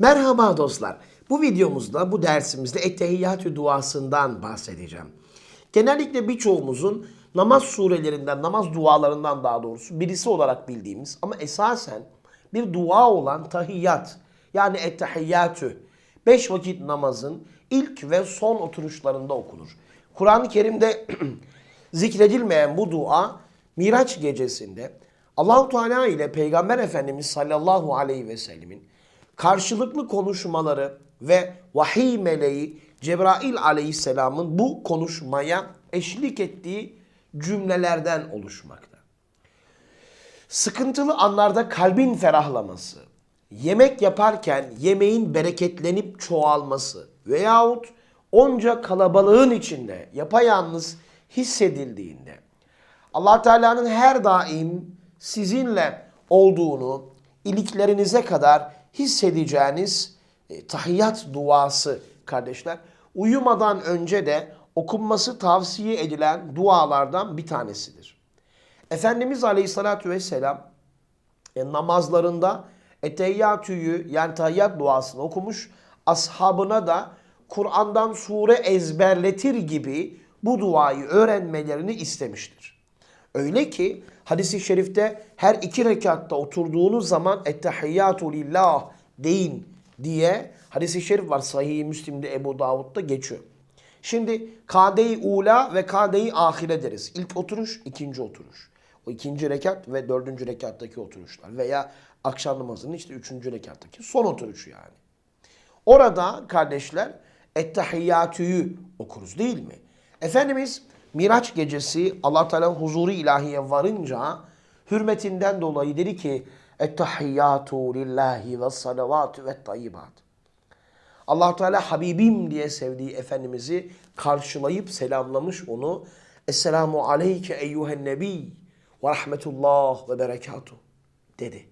Merhaba dostlar. Bu videomuzda, bu dersimizde Ettehiyyatü duasından bahsedeceğim. Genellikle birçoğumuzun namaz surelerinden, namaz dualarından daha doğrusu birisi olarak bildiğimiz ama esasen bir dua olan tahiyyat yani ettehiyyatü. Beş vakit namazın ilk ve son oturuşlarında okunur. Kur'an-ı Kerim'de zikredilmeyen bu dua Miraç gecesinde Allahu Teala ile Peygamber Efendimiz sallallahu aleyhi ve sellemin karşılıklı konuşmaları ve vahiy meleği Cebrail aleyhisselamın bu konuşmaya eşlik ettiği cümlelerden oluşmakta. Sıkıntılı anlarda kalbin ferahlaması, yemek yaparken yemeğin bereketlenip çoğalması veyahut onca kalabalığın içinde yapayalnız hissedildiğinde allah Teala'nın her daim sizinle olduğunu iliklerinize kadar hissedeceğiniz e, tahiyyat duası kardeşler. Uyumadan önce de okunması tavsiye edilen dualardan bir tanesidir. Efendimiz Aleyhisselatü Vesselam e, namazlarında Eteyyatü'yü yani tahiyyat duasını okumuş. Ashabına da Kur'an'dan sure ezberletir gibi bu duayı öğrenmelerini istemiştir. Öyle ki hadisi şerifte her iki rekatta oturduğunuz zaman ettehiyyatu lillah deyin diye hadisi şerif var. Sahih-i Müslim'de Ebu Davud'da geçiyor. Şimdi kade-i ula ve kade-i ahire deriz. İlk oturuş, ikinci oturuş. O ikinci rekat ve dördüncü rekattaki oturuşlar. Veya akşam namazının işte üçüncü rekattaki son oturuşu yani. Orada kardeşler ettehiyyatüyü okuruz değil mi? Efendimiz Miraç gecesi allah Teala huzuru ilahiye varınca hürmetinden dolayı dedi ki Ettehiyyatu lillahi ve salavatü ve tayyibat. allah Teala Habibim diye sevdiği Efendimiz'i karşılayıp selamlamış onu. Esselamu aleyke eyyühen nebi ve rahmetullah ve berekatuh dedi.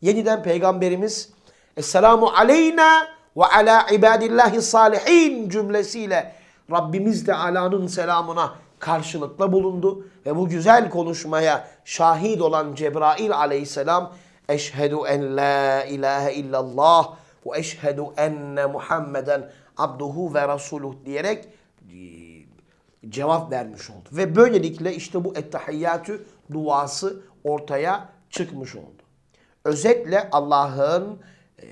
Yeniden Peygamberimiz Esselamu aleyna ve ala ibadillahi salihin cümlesiyle Rabbimiz de Ala'nın selamına karşılıkla bulundu. Ve bu güzel konuşmaya şahit olan Cebrail aleyhisselam Eşhedü en la ilahe illallah ve eşhedü enne Muhammeden abduhu ve rasuluh diyerek e, cevap vermiş oldu. Ve böylelikle işte bu ettehiyyatü duası ortaya çıkmış oldu. Özetle Allah'ın e,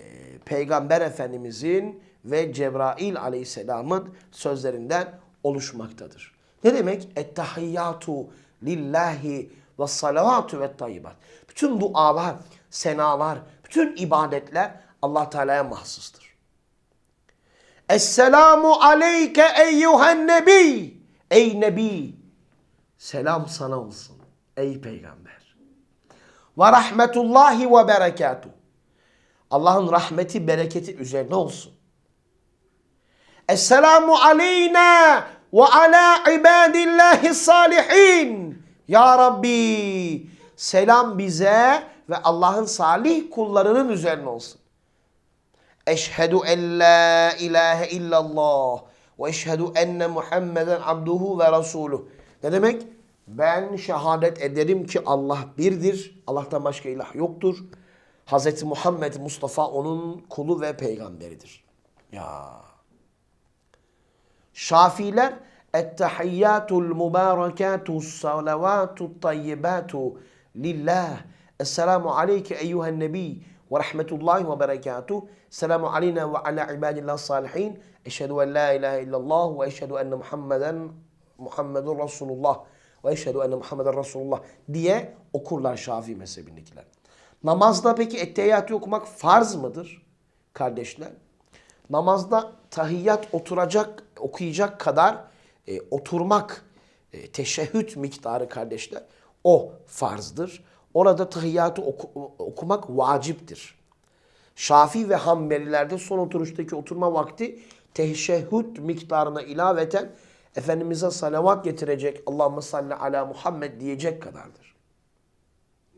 Peygamber Efendimizin ve Cebrail aleyhisselamın sözlerinden oluşmaktadır. Ne demek? Ettehiyyatu lillahi ve salavatu ve tayyibat. Bütün dualar, senalar, bütün ibadetler Allah Teala'ya mahsustur. Esselamu aleyke eyyuhen nebi. Ey nebi. Selam sana olsun. Ey peygamber. Ve rahmetullahi ve berekatuhu. Allah'ın rahmeti, bereketi üzerine olsun. Esselamu aleyna ve ala ibadillahi salihin. Ya Rabbi selam bize ve Allah'ın salih kullarının üzerine olsun. Eşhedü en la ilahe illallah ve eşhedü enne Muhammeden abduhu ve rasuluh. Ne demek? Ben şehadet ederim ki Allah birdir. Allah'tan başka ilah yoktur. Hz. Muhammed Mustafa onun kulu ve peygamberidir. Ya. Şafiler Ettehiyyatul mübarekatu salavatu tayyibatu lillah. Esselamu aleyke eyyuhen nebi ve rahmetullahi ve berekatuh. Selamu aleyna ve ala ibadillah salihin. Eşhedü en la ilahe illallah ve eşhedü enne Muhammeden Muhammedun Resulullah ve eşhedü enne Muhammeden Resulullah diye okurlar Şafii mezhebindekiler. Namazda peki ettehiyyatı okumak farz mıdır kardeşler? Namazda tahiyyat oturacak, okuyacak kadar e, oturmak, e, teşehhüt miktarı kardeşler o farzdır. Orada tahiyyatı oku, okumak vaciptir. Şafi ve Hanbelilerde son oturuştaki oturma vakti teşehhüt miktarına ilaveten Efendimiz'e salavat getirecek Allahümme salli ala Muhammed diyecek kadardır.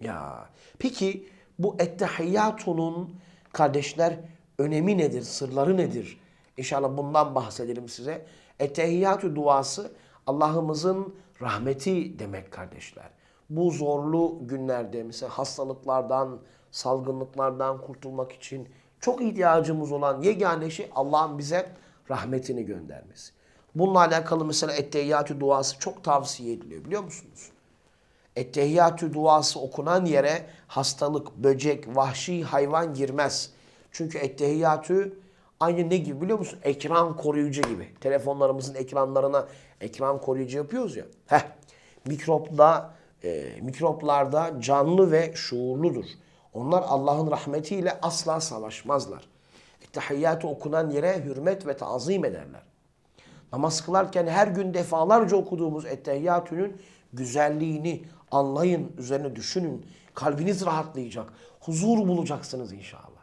Ya peki bu ettehiyyatunun kardeşler önemi nedir, sırları nedir? İnşallah bundan bahsedelim size. Ettehiyyatü duası Allah'ımızın rahmeti demek kardeşler. Bu zorlu günlerde mesela hastalıklardan, salgınlıklardan kurtulmak için Çok ihtiyacımız olan yegane şey Allah'ın bize rahmetini göndermesi. Bununla alakalı mesela ettehiyyatü duası çok tavsiye ediliyor biliyor musunuz? Ettehiyyatü duası okunan yere hastalık, böcek, vahşi hayvan girmez. Çünkü ettehiyyatü aynı ne gibi biliyor musun? Ekran koruyucu gibi. Telefonlarımızın ekranlarına ekran koruyucu yapıyoruz ya. Heh. Mikropla, e, mikroplarda canlı ve şuurludur. Onlar Allah'ın rahmetiyle asla savaşmazlar. Ettehiyyatü okunan yere hürmet ve tazim ederler. Namaz kılarken her gün defalarca okuduğumuz ettehiyyatünün güzelliğini anlayın, üzerine düşünün. Kalbiniz rahatlayacak. Huzur bulacaksınız inşallah.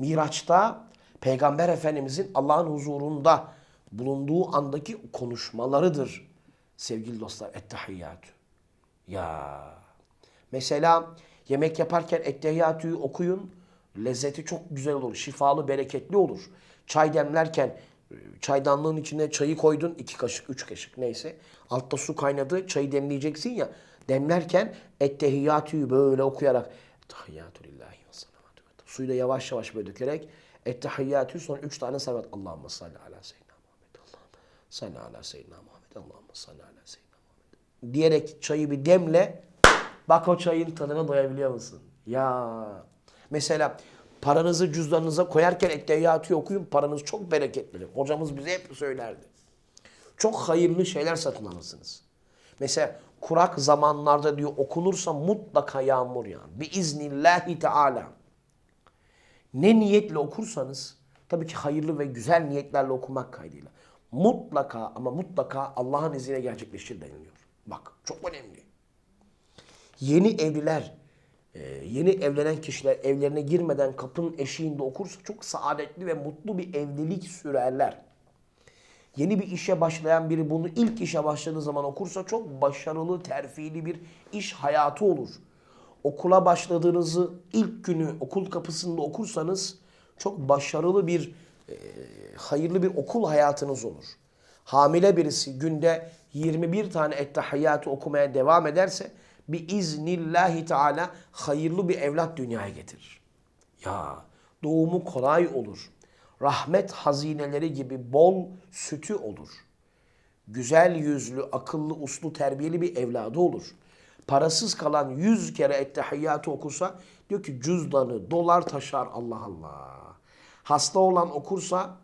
Miraç'ta Peygamber Efendimizin Allah'ın huzurunda bulunduğu andaki konuşmalarıdır sevgili dostlar ettehiyyatü. Ya mesela yemek yaparken ettehiyyatü'yü okuyun. Lezzeti çok güzel olur. Şifalı, bereketli olur. Çay demlerken e, çaydanlığın içine çayı koydun. iki kaşık, üç kaşık neyse. Altta su kaynadı. Çayı demleyeceksin ya. Demlerken ettehiyyatü'yü böyle okuyarak Tahiyyatü lillahi ve Suyu da yavaş yavaş böyle dökerek ettehiyyatü sonra üç tane salavat. Allahümme salli ala seyyidina Muhammed. Allahümme salli ala seyyidina Muhammed. Allahümme salli ala seyyidina Muhammed. Diyerek çayı bir demle. Bak o çayın tadına doyabiliyor musun? Ya. Mesela paranızı cüzdanınıza koyarken ettehiyyatü okuyun. Paranız çok bereketlidir. Hocamız bize hep söylerdi. Çok hayırlı şeyler satın alırsınız. Mesela kurak zamanlarda diyor okunursa mutlaka yağmur yağar. Biiznillahi Teala. Ne niyetle okursanız tabii ki hayırlı ve güzel niyetlerle okumak kaydıyla. Mutlaka ama mutlaka Allah'ın izniyle gerçekleşir deniliyor. Bak çok önemli. Yeni evliler, e, yeni evlenen kişiler evlerine girmeden kapının eşiğinde okursa çok saadetli ve mutlu bir evlilik sürerler. Yeni bir işe başlayan biri bunu ilk işe başladığı zaman okursa çok başarılı, terfili bir iş hayatı olur. Okula başladığınızı ilk günü okul kapısında okursanız çok başarılı bir, e, hayırlı bir okul hayatınız olur. Hamile birisi günde 21 tane ettehiyyatı okumaya devam ederse bir iznillahi teala hayırlı bir evlat dünyaya getirir. Ya doğumu kolay olur. Rahmet hazineleri gibi bol sütü olur. Güzel yüzlü, akıllı, uslu, terbiyeli bir evladı olur. Parasız kalan yüz kere ettehiyyatı okusa diyor ki cüzdanı dolar taşar Allah Allah. Hasta olan okursa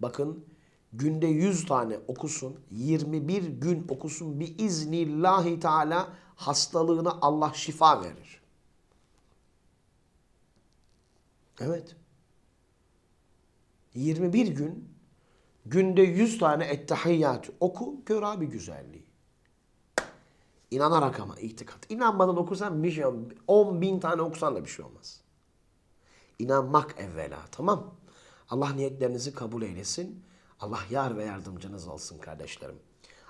bakın günde 100 tane okusun, 21 gün okusun bir iznillahi teala hastalığına Allah şifa verir. Evet. 21 gün günde 100 tane ettehiyyatü oku gör abi güzelliği. İnanarak ama itikat. İnanmadan okursan bir şey olmaz. 10 bin tane okusan da bir şey olmaz. İnanmak evvela tamam. Allah niyetlerinizi kabul eylesin. Allah yar ve yardımcınız olsun kardeşlerim.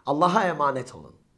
Allah'a emanet olun.